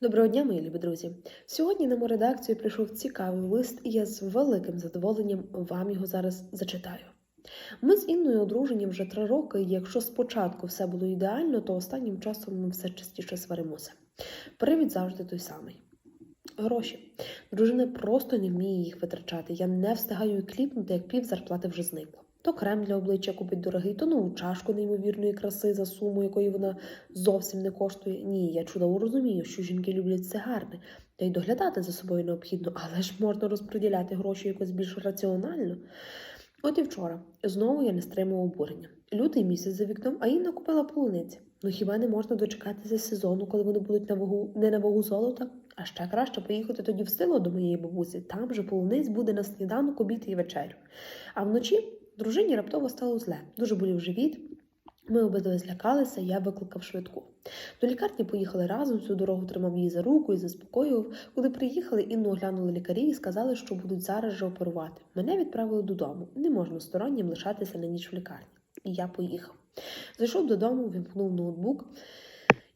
Доброго дня, мої любі друзі! Сьогодні на мою редакцію прийшов цікавий лист, і я з великим задоволенням вам його зараз зачитаю. Ми з Інною одружені вже три роки, і якщо спочатку все було ідеально, то останнім часом ми все частіше сваримося. Привід завжди той самий. Гроші. Дружина просто не вміє їх витрачати. Я не встигаю кліпнути, як пів зарплати вже зникло. То крем для обличчя купить дорогий, то нову чашку неймовірної краси за суму, якої вона зовсім не коштує. Ні, я чудово розумію, що жінки люблять все гарне, та й доглядати за собою необхідно, але ж можна розподіляти гроші якось більш раціонально. От і вчора знову я не стримав обурення. Лютий місяць за вікном, а Інна купила полуниці. Ну хіба не можна дочекатися сезону, коли вони будуть на вагу не на вагу золота? А ще краще поїхати тоді в село до моєї бабусі. Там же полуниць буде на сніданок, обід і вечерю. А вночі дружині раптово стало зле. Дуже болів живіт. Ми обидва злякалися, я викликав швидку. До лікарні поїхали разом, всю дорогу тримав її за руку і заспокоював. Коли приїхали, Інну оглянули лікарі і сказали, що будуть зараз же оперувати. Мене відправили додому. Не можна стороннім лишатися на ніч в лікарні. І я поїхав. Зайшов додому, вімкнув ноутбук.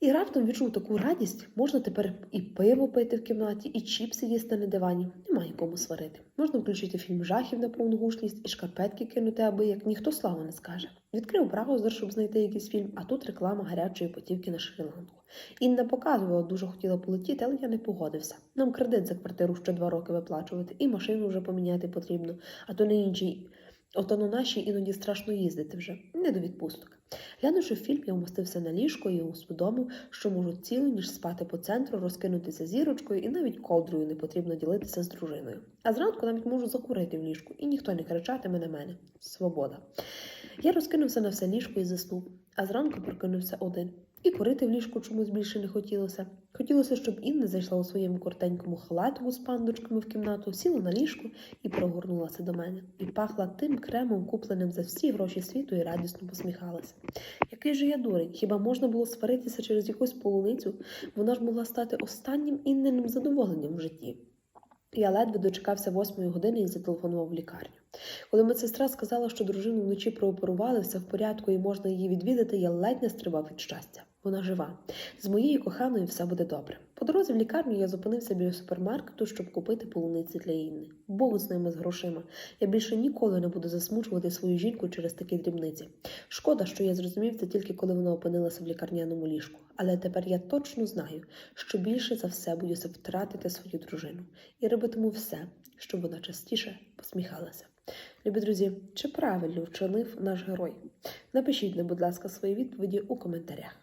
І раптом відчув таку радість, можна тепер і пиво пити в кімнаті, і чіпси їсти на дивані. Немає кому сварити. Можна включити фільм жахів на повну гучність і шкарпетки кинути, аби як ніхто славу не скаже. Відкрив браузер, щоб знайти якийсь фільм, а тут реклама гарячої потівки на Шрі-Ланку. Інна показувала, дуже хотіла полетіти, але я не погодився. Нам кредит за квартиру ще два роки виплачувати, і машину вже поміняти потрібно, а то на іншій. Ото на нашій іноді страшно їздити вже, не до відпусток. Глянувши фільм, я вмостився на ліжко і усвідомив, що можу цілу ніж спати по центру, розкинутися зірочкою і навіть ковдрою не потрібно ділитися з дружиною. А зранку навіть можу закурити в ліжку, і ніхто не кричатиме на мене. Свобода. Я розкинувся на все ліжко і заснув, а зранку прокинувся один. І курити в ліжку чомусь більше не хотілося. Хотілося, щоб Інна зайшла у своєму коротенькому халатику з пандочками в кімнату, сіла на ліжку і прогорнулася до мене. І пахла тим кремом, купленим за всі гроші світу, і радісно посміхалася. Який же я дурень? Хіба можна було сваритися через якусь полуницю? Вона ж могла стати останнім інненим задоволенням в житті. Я ледве дочекався восьмої години і зателефонував в лікарню. Коли медсестра сказала, що дружину вночі прооперували, все в порядку і можна її відвідати, я ледь не стрибав від щастя. Вона жива. З моєю коханою все буде добре. По дорозі в лікарню я зупинився біля супермаркету, щоб купити полуниці для Інни. Бог з ними з грошима. Я більше ніколи не буду засмучувати свою жінку через такі дрібниці. Шкода, що я зрозумів це тільки коли вона опинилася в лікарняному ліжку. Але тепер я точно знаю, що більше за все боюся втратити свою дружину і робитиму все, щоб вона частіше посміхалася. Любі друзі, чи правильно вчинив наш герой? Напишіть, будь ласка, свої відповіді у коментарях.